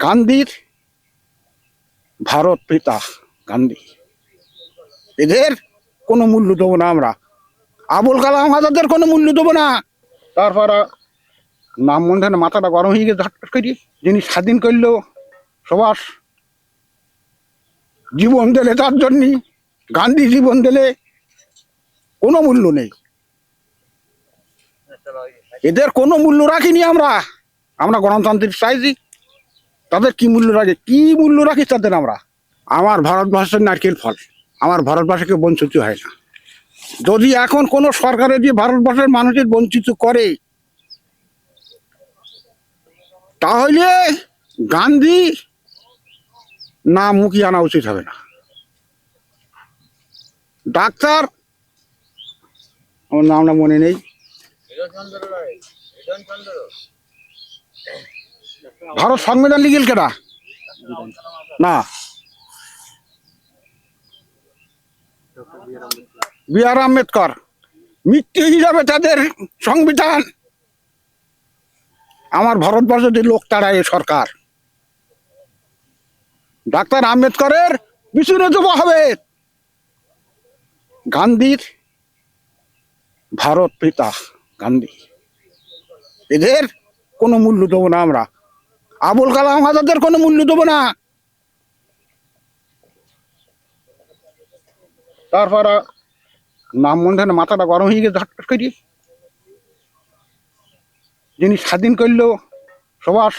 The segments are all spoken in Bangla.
গান্ধীর ভারত পিতা গান্ধী। এদের কোনো মূল্য দেবো না আমরা। আবুল কালাম আজাদের কোনো মূল্য দেবো না। তারপর নাম মনে মাথাটা গরম হয়ে গেছে ঝটপট করি যিনি স্বাধীন করল সবাস জীবন দিলে তার জন্যই গান্ধী জীবন দিলে কোনো মূল্য নেই। এদের কোনো মূল্য রাখিনি আমরা। আমরা গণতান্ত্রিক চাইছি। তাদের কি মূল্য রাখে? কি মূল্য রাখি তাদের আমরা? আমার ভারতবর্ষের নারকেল ফল। আমার ভারতবর্ষকে বঞ্চিত হয় না। যদি এখন কোনো সরকারের যে ভারতবর্ষের মানুষের বঞ্চিত করে তাহলে গান্ধী না মুখি আনা উচিত হবে না। ডাক্তার আমার নামটা মনে নেই। ভারত সংবিধান লিগেল কেনা না। B R Ambedkar. মৃত্যু হিসাবে তাদের সংবিধান। আমার ভারতবর্ষ যে লোক তাড়ায় এ সরকার। ডাক্তার আম্বেদকরের পিছনে দেবো হবে। গান্ধীর ভারত পিতা গান্ধী। এদের কোনো মূল্য দেবো না আমরা। আবুল কালাম আজাদের কোনো মূল্য দেবো না। তারপর নাম মনে মাথাটা গরম হয়ে গেছে করি। যিনি স্বাধীন করল সবাস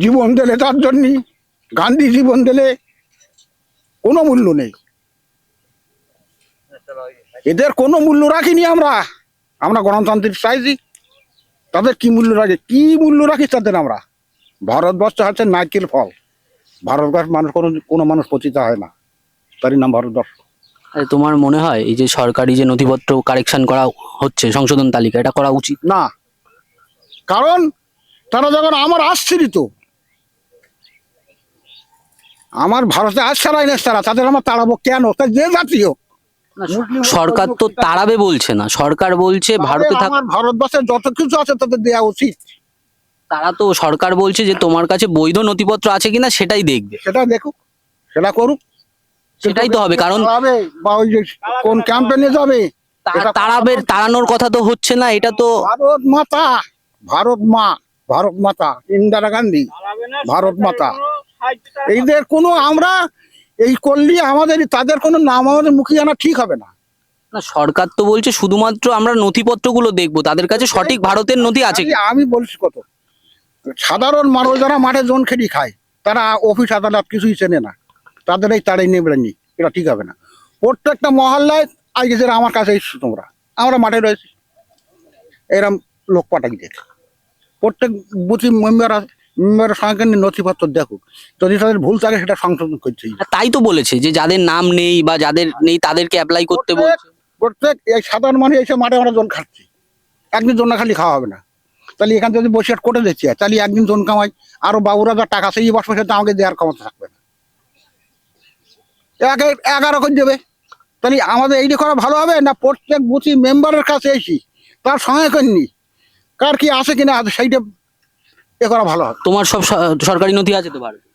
জীবন দিলে তার জন্যই, গান্ধী জীবন দিলে কোনো মূল্য নেই। এদের কোনো মূল্য রাখিনি আমরা। আমরা গণতান্ত্রিক চাইছি। তাদের কি মূল্য রাখে? কি মূল্য রাখি তাদের আমরা? ভারতবর্ষ হচ্ছে নারকেল ফল। ভারতবর্ষ মানুষ কোনো কোনো মানুষ পচিত হয় না। তারই নাম ভারতবর্ষ। তোমার মনে হয় এই যে সরকারি যে নথিপত্র কারেকশন করা হচ্ছে সংশোধন তালিকা এটা করা উচিত? না। কারণ তারা যখন আমার আশ্রিত আমার ভারতে আশ্রয় নেই তারা তাদের আমার তাড়াবো কেন? তা যে জাতীয়। সরকার তো তাড়াবে বলছে না। সরকার বলছে ভারতে থাক ভারতবর্ষে যত কিছু আছে তাদের দেওয়া উচিত। তারা তো সরকার বলছে যে তোমার কাছে বৈধ নথিপত্র আছে কিনা সেটাই দেখবে। সেটা দেখুক সেটা করুক। সেটাই তো হবে কারণ বা ওই যে কোন ক্যাম্পেনে যাবে তাড়াবে তাড়ানোর কথা তো হচ্ছে না এটা তো ভারত মাতা ভারত মা ভারত মাতা ইন্দিরা গান্ধী ভারত মাতা। এইদের কোনো আমরা এই করলি আমাদের তাদের কোনো নাম আমাদের মুখে আনা ঠিক হবে না। না সরকার তো বলছে শুধুমাত্র আমরা নথিপত্রগুলো দেখব তাদের কাছে সঠিক ভারতের নথি আছে আমি- বলছি কত সাধারণ মানুষ যারা মাঠে জন খেলি খায় তারা অফিস আদালত কিছুই চেনে না। তাদের এই তাড়াই নেবে নি এটা ঠিক হবে না। প্রত্যেকটা মহল্লায় আজকে যারা আমার কাছে এসছো তোমরা আমরা মাঠে রয়েছি। এরম লোক পাঠাই দেখ প্রত্যেক বুথি মেম্বার মেম্বারের সঙ্গে নথিপত্র দেখুক। যদি তাদের ভুল থাকে সেটা সংশোধন করছে তাই তো বলেছে যে যাদের নাম নেই বা যাদের নেই তাদেরকে অ্যাপ্লাই করতে বলছে। প্রত্যেক এই সাধারণ মানুষ এসে মাঠে আমরা জন খাচ্ছি। একদিন জন না খালি খাওয়া হবে না। তাহলে এখান থেকে যদি বসে কোটে দিচ্ছি তাহলে একদিন জন কামাই আরও বাবুরা যা টাকা সেই বসবে সেটা আমাকে দেওয়ার ক্ষমতা থাকবে না। এক এগারো করে দেবে। তাহলে আমাদের এইটা করা ভালো হবে না প্রত্যেক বুথি মেম্বারের কাছে এসি? তার সঙ্গে করিনি কার কি আছে কিনা সেইটা এ করা ভালো হবে। তোমার সব সরকারি নথি আছে তো ভারতে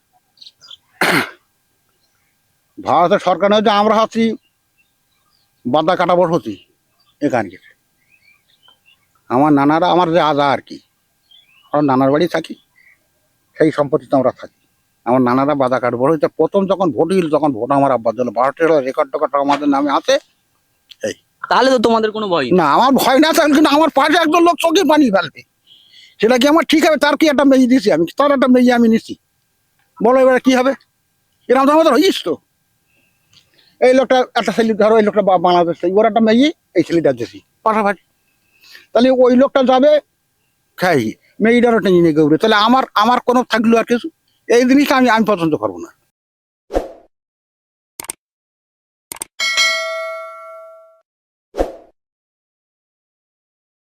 ভারতের সরকার হচ্ছে আমরা হচ্ছি বাদা কাটা বড় হচ্ছি এখানকে আমার নানারা আমার যে আজা আর কি আমার নানার বাড়ি থাকি সেই সম্পত্তিতে আমরা থাকি। আমার নানারা বাদা কাট বড় হয়েছে প্রথম যখন ভোট হইল তখন ভোট আমার আব্বার জন্য। ভারতের রেকর্ড টেকর্ড আমাদের নামে আছে। এই। তাহলে তো তোমাদের কোনো ভয় না আমার ভয় না কিন্তু আমার পাশে একজন লোক চোখে পানি ফেলবে। সেটা কি আমার ঠিক হবে? তার কি একটা মেজি দিছি আমি? তার একটা মেজি আমি নিছি। বলো এবার কি হবে? এরকম তো আমাদের হইস তো। এই লোকটা একটা ছেলে, ধরো এই লোকটা বাংলাদেশ ওর একটা মেজি এই ছেলেটা দিছি। পাশাপাশি তাহলে ওই লোকটা যাবে, খাই, মেয়েটারও টেনে নিয়ে গৌরে তাহলে আমার আমার কোনো থাকল আর কিছু? এই জিনিসটা আমি আমি পছন্দ করব না।